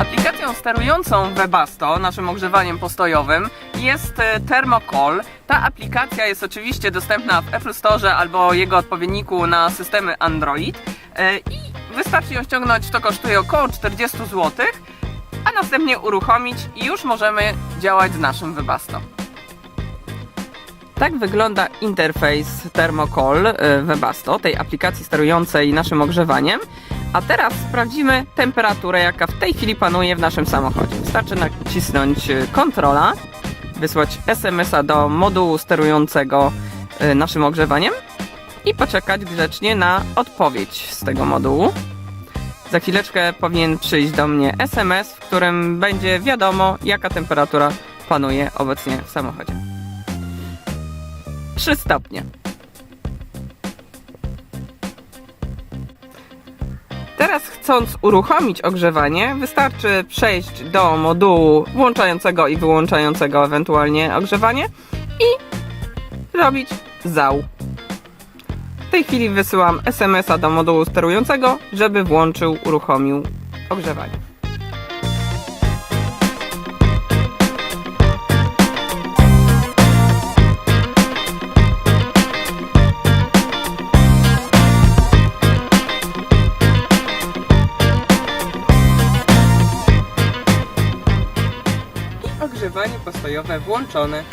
Aplikacją sterującą Webasto, naszym ogrzewaniem postojowym, jest e, Thermocall. Ta aplikacja jest oczywiście dostępna w Apple Store albo jego odpowiedniku na systemy Android E, i wystarczy ją ściągnąć, to kosztuje około 40 zł, a następnie uruchomić i już możemy działać z naszym Webasto. Tak wygląda interfejs Thermocall e, Webasto, tej aplikacji sterującej naszym ogrzewaniem. A teraz sprawdzimy temperaturę, jaka w tej chwili panuje w naszym samochodzie. Wystarczy nacisnąć e, kontrola, wysłać SMS-a do modułu sterującego e, naszym ogrzewaniem i poczekać grzecznie na odpowiedź z tego modułu. Za chwileczkę powinien przyjść do mnie SMS, w którym będzie wiadomo, jaka temperatura panuje obecnie w samochodzie. 3 stopnie. Teraz chcąc uruchomić ogrzewanie, wystarczy przejść do modułu włączającego i wyłączającego ewentualnie ogrzewanie i robić zał. W tej chwili wysyłam SMS-a do modułu sterującego, żeby włączył, uruchomił ogrzewanie. Ogrzewanie postojowe włączone.